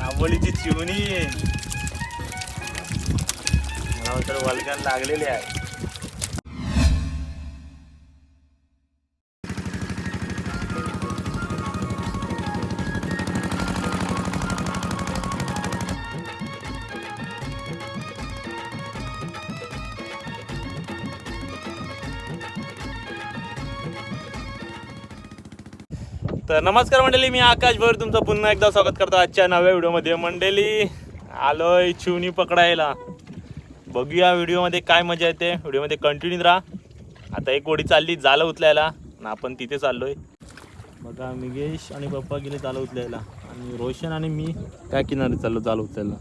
आंबोलीची चिवणी मला तर वल्गन लागलेली आहे तर नमस्कार मंडळी मी आकाश भर तुमचं पुन्हा एकदा स्वागत करतो आजच्या नव्या व्हिडिओमध्ये. मंडळी आलोय चिवणी पकडायला. बघूया व्हिडिओमध्ये काय मजा येते. व्हिडिओमध्ये कंटिन्यू राहा. आता एक ओढी चालली जालं उचलायला. ना आपण तिथे चाललोय. बघा मिगेश आणि पप्पा गेले जालं उचलायला. आणि रोशन आणि मी काय किनारे चाललो जालं उचलायला.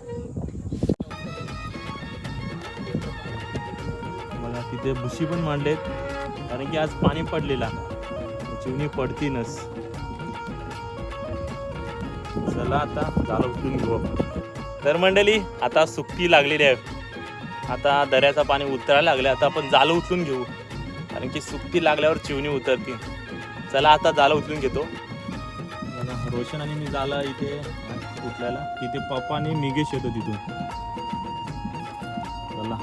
मला तिथे भुशी पण मांडलेत कारण की आज पाणी पडलेला. चिवणी पडतीनच चला आता झालं उचलून घेऊ आपण. तर मंडळी आता सुट्टी लागलेली आहे. आता दऱ्याचं पाणी उतरायला लागलं आता आपण जालं उचलून घेऊ. कारण की सुट्टी लागल्यावर चिवणी उतरतील चला आता जालं उचलून घेतो. रोशन आणि मी झाला इथे. उचलायला. तिथे पप्पा आणि निगेश येतो तिथून. चला.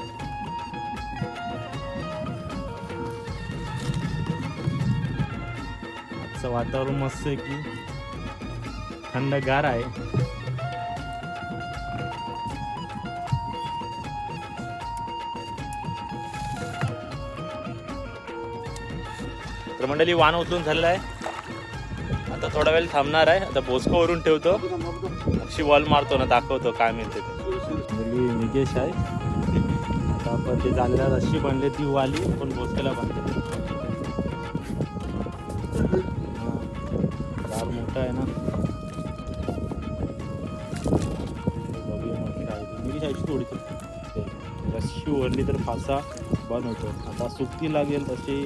आजचं वातावरण मस्त आहे की. थंडगार आहे. तर मंडळी वाण उचलून झालेलं आहे. आता थोडा वेळ थांबणार आहे. आता बोस्कोवरून ठेवतो. अक्षी वॉल मारतो ना दाखवतो काय मिळते ते. निकेश आहे. आता आपण ते झालेल्या रशी बनले ती वाली पण बोसकेला बांधतो मोठा आहे ना. रस्सी ओढली तर फासा बंद होतो. आता सुट्टी लागेल तशी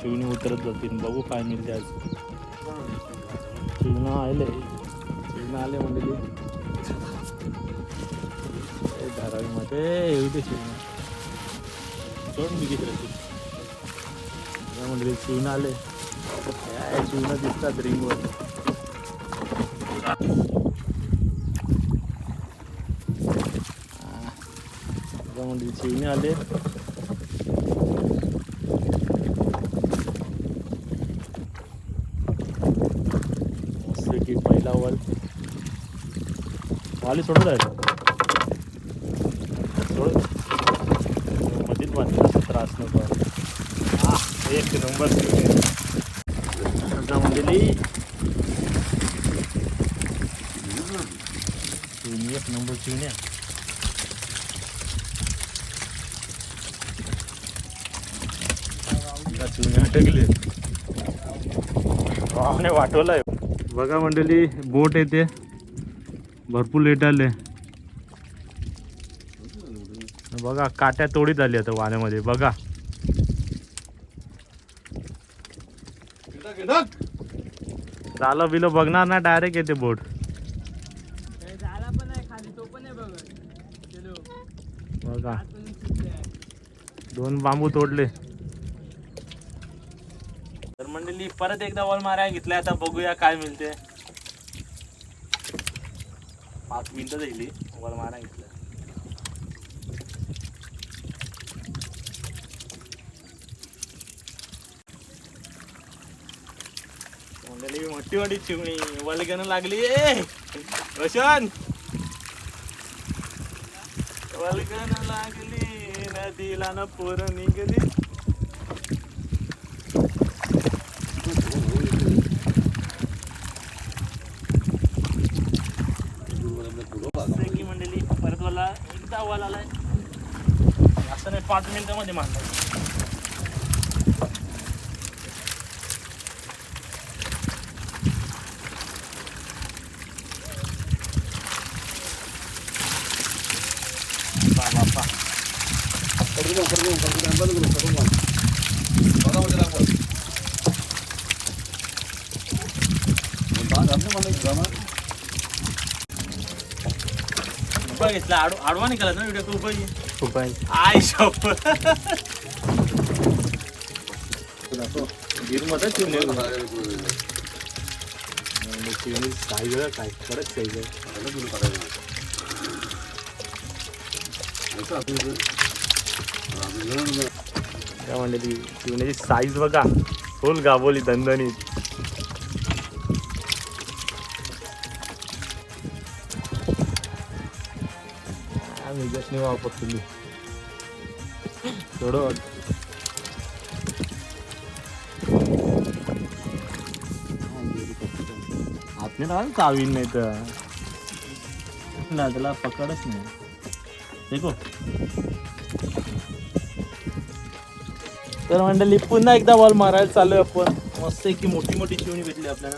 शिवणी उतरत जातील. बघू काय मिळते आज. शिवणा आले. शिवणा आले म्हणजे धारावीमध्ये येऊ दे शिवणा. सोड निकेश रस्सी म्हणजे शिवणा आले. काय दिसतात रिंगवर. म्हणजे शिवणे आले मस्त की पहिला वल वाली सोडत आहे सोड मधीच बांधला त्रास नको हा एक नंबर शिवणे आता एक नंबर शिवण्या अटकले. वावने वाटवलाय बघा मंडळी बोट येते. भरपूर लेट आले. बघा काट्या तोडीत आली आता वाण्यामध्ये. बघा. झालं बिलं बघणार ना डायरेक्ट येते बोट. झाला पण आहे खाली तो पण आहे बघत चलो बघा. दोन बांबू तोडले. मंडळी परत एकदा बॉल मारायला घेतलाय आता बघूया काय मिळते पाच मिनिटं झाली बॉल मारायला घेतलं मंडळी मोठी मोठी चिमणी वलगण लागली. ए रोशन! वलगण लागली नदीला न पोर निघली. कसा आव्हाल आलाय असं नाही पाच मिनिटामध्ये मांडला Vamos. बापा घेतला. आडवा आडवा निघाला ना व्हिडिओ खूप खूप आहे. आय शप काय आहे काय म्हणते ती शिवण्याची साईज बघा. फुल गाबोली दणदणीत. जसनी वापरतो थोडं आपने राहा चावीन नाही तर ना त्याला पकडच नाही. देखो तर मंडळी पुन्हा एकदा बॉल मारायला चालू आहे आपण. मस्त की मोठी मोठी चिवणी भेटली आपल्याला.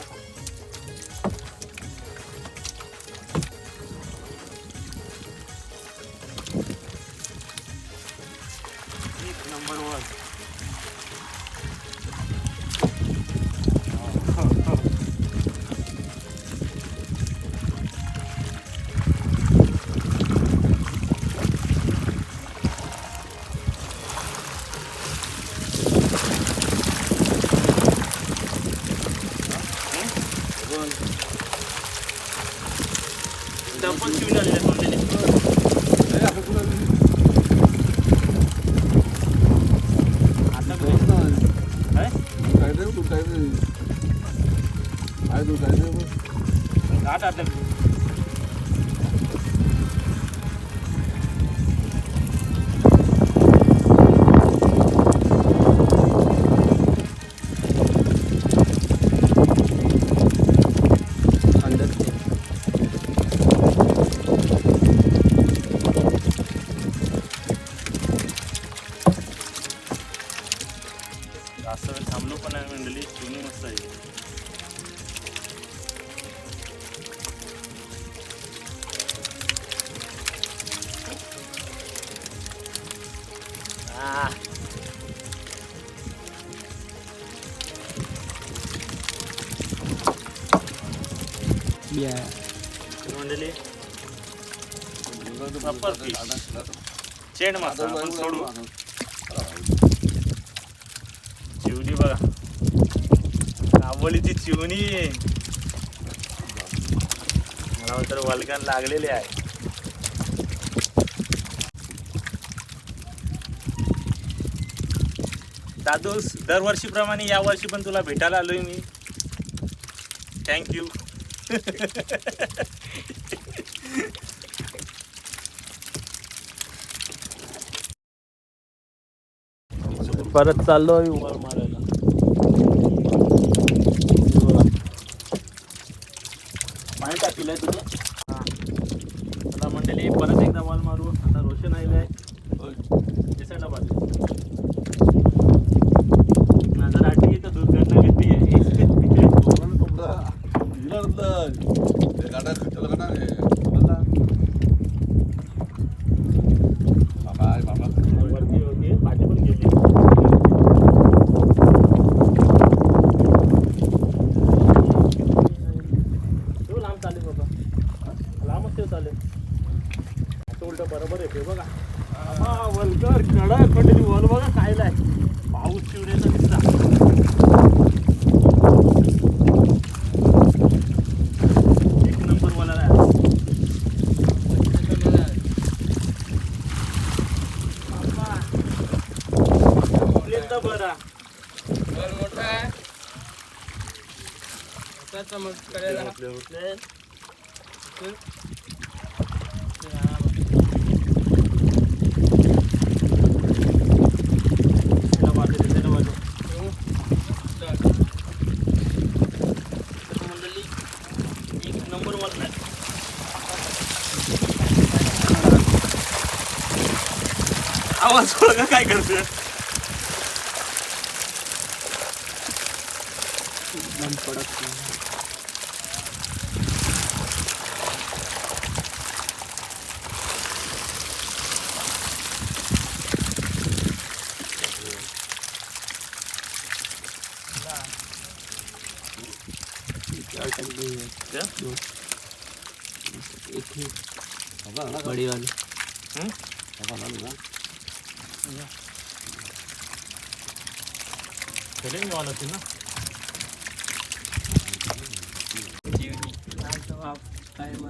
davon 200 Liter. चेंड मासा आपण सोडू. चिवणी बघा. राबोलीची चिवणी. मला तर वल्गन लागलेले आहे. दादूस दरवर्षीप्रमाणे या वर्षी पण तुला भेटायला आलोय मी. थँक्यू परत चाललो चाललोय वर मारायला पाणी टाकलंय तुझं आता मंडळी परत एकदा बॉल मारू आता रोशन आलेलं आहे दिसायला पाहिजे नजर आठी तर दूध करणं किती आहे वरती होती पाठी पण गेली ठेव लांब चालेल बाबा लांबच ठेव चालेल. असं उलट बरोबर येते बघा. हा वलकर कडक कडली वल बघा खायलाय पाऊस शिवण्याचा दिसला. एक नंबर वलाला एकदा बरा. उठले उठले त्याला काय करते बड़ी वाली हम्म? चले मी वाला ना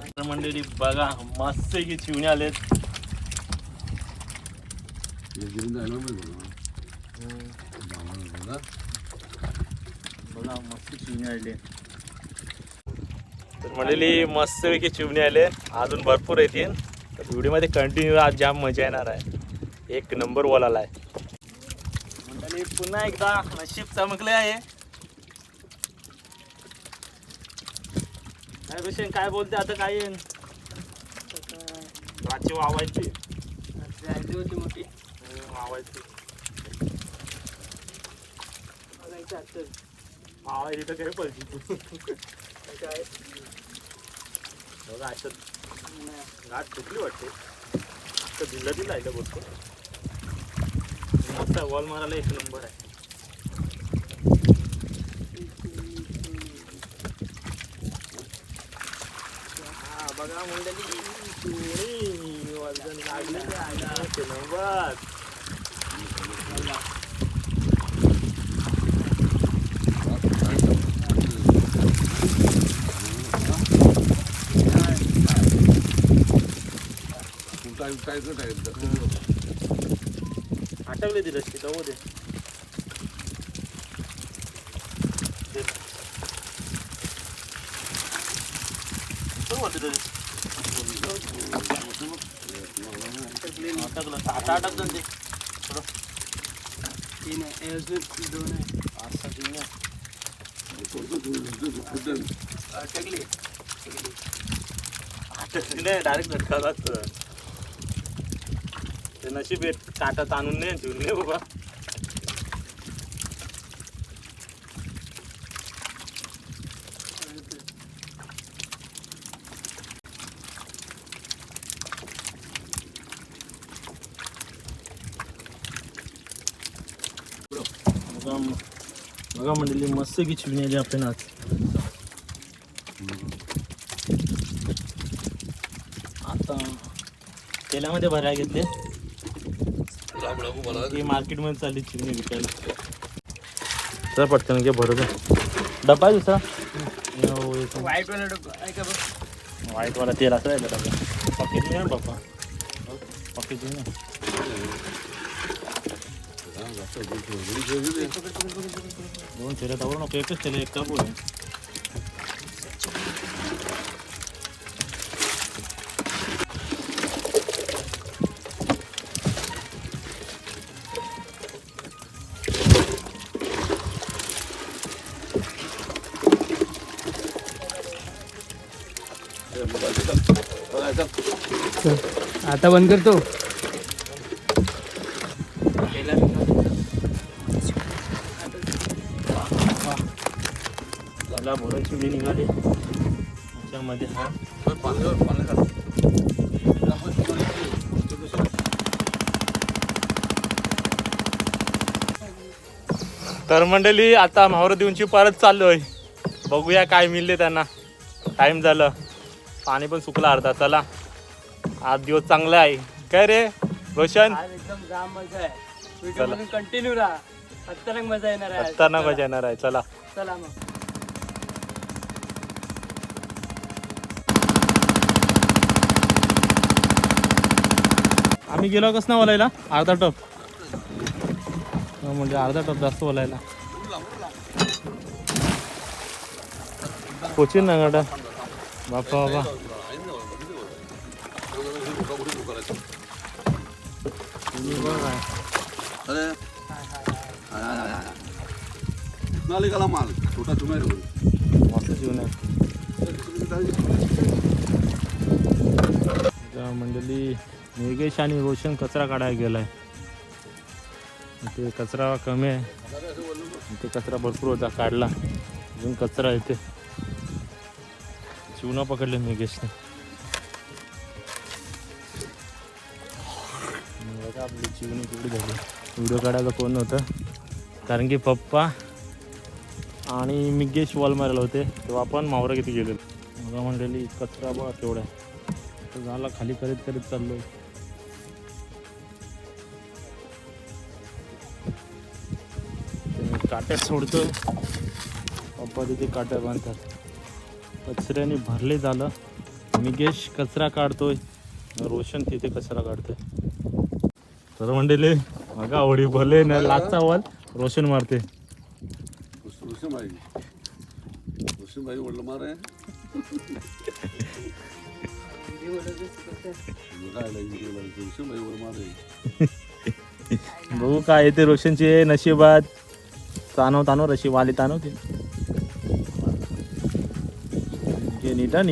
तर मंडळी बघा मस्त की चिवणी आलेत बघा मस्त चिवणी आले तर मंडळी मस्तपैकी चिवणी आले अजून भरपूर येतील तर व्हिडिओमध्ये कंटिन्यू आज जाम मजा येणार आहे एक नंबर बोलायला आहे मंडळी पुन्हा एकदा नशीब चमकले आहे. काय विषय काय बोलते आता काय येईन? राची वावायची. होती मोठी वावायची. वावायची तर काही पडली काय बघा अशात गाठ सुटली वाटते? तर दिलं दिलं आहे का बोलतो मस्त वॉल मारायला एक नंबर आहे हा बघा मंडळी चिमणी वजन लागलेली आहे एक नंबर आटवले ती रस्ते जाऊ दे दे. बघ वरती ते. अटकलं आता अटकलं ते थोडं तीन आहे अजून दोन आहे असं घेऊन ये. अटकली अटकली नाही डायरेक्ट झटकालाच ते नशीब आहे काटात आणून नाही ठेवून नाही बाबा. बघा म- मंडळी मस्त की चिवणी आली आपण आज. आता तेलामध्ये भरायला घेतले. ती मार्केटमध्ये चालली चिमणी विकायला. तर पटकन घे भरू दे. डब्बा आहे दुसरा? यो, एक- व्हाईट वाला डब्बा आहे का बघ व्हाईटवाला तेल असं आहे डब्बा. पॉकेट नाही बाप्पा पॉकेट नाही दोन तेल आवडू नको एकच तेल एक बोल? आता बंद करतो. भरून निघाली. त्याच्यामध्ये हा. तर मंडळी आता मावर देऊनची परत चाललोय. बघूया काय मिळले त्यांना. टाइम झालं. पाणी पण सुकलं अर्धा चला. आज दिवस चांगला आहे. काय रे रोशन? एकदम जाम मजा आहे. कंटिन्यू राहा. मजा येणार आहे मजा येणार आहे चला. चला मग. आम्ही गेलो कस ना बोलायला? अर्धा टप. म्हणजे अर्धा टप जास्त बोलायला. पोचीन ना गाडा बापा बाबा. नालिकाला माल. छोटा मंडळी निगेश आणि रोशन कचरा काढायला गेलाय. ते कचरा कमी आहे. ते कचरा भरपूर होता काढला. अजून कचरा येते चिवणा पकडले निगेशने बघा आपली चिवणी कुठे झाली व्हिडिओ काढायला कोण नव्हतं कारण की पप्पा आणि मिगेश वॉल मारायला होते तेव्हा आपण मावरा किती गेलेलो मला म्हणलेली कचरा बघा केवढा. तर झाला खाली करीत करीत मी काट्यात सोडतो पप्पा तिथे काट्या बांधतात कचऱ्याने भरले झालं. निकेश कचरा काढतोय. रोशन तिथे कचरा काढतोय. तर मंडळी बघा आवडी भले ना लाचचा वाल रोशन मारते. ऋषभाई ऋषभाई वडलं मारे ऋषभाई वड मारे बघू काय येते रोशनचे नशिबात. तानव तानव रशी वाली तानवते नीट हा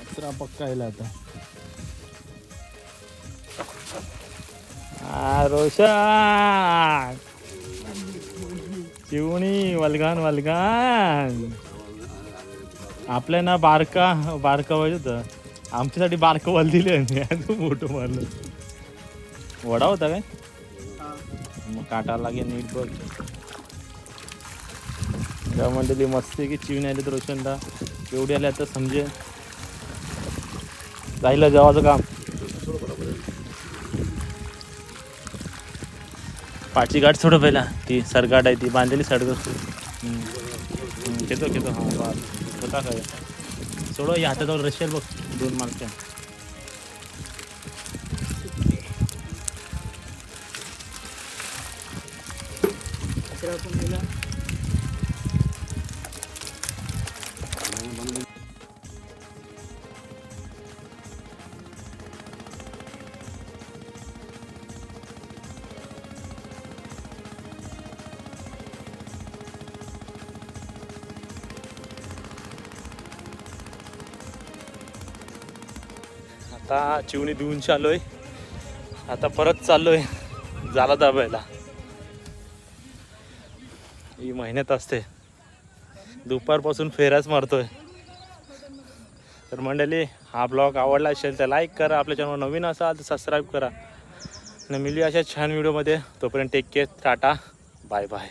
कचरा पक्का येईल आता रोशन चिवणी वलगान वलगान आपल्या ना बारका बारका पाहिजे होतं. आमच्यासाठी बारकं वाल दिले तू मोठं मारलं. वडा होता काय? मग काटा लागेल नीट बघ. त्या मंडळी मस्त की चिवणी आली तर रोशनला एवढी आली आता समजे. जायला जेवाचं काम. पाची गाठ सोडं पहिला. ती सरगाट आहे ती बांधलेली सडक घेतो घेतो. हा बा होता काय? सोडो या हाताजवळ रशियल बघ. दोन मार्क्या गेला आता चिवणी देऊनशी चाललोय. आता परत चाललोय झाला दाबायला महिन्यात असते. दुपारपासून फेऱ्याच मारतोय. तर मंडळी हा ब्लॉग आवडला असेल तर लाईक करा आपल्या चॅनल नवीन असाल तर सबस्क्राईब करा. आणि मिळूया अशा छान व्हिडिओमध्ये तोपर्यंत take care tata bye bye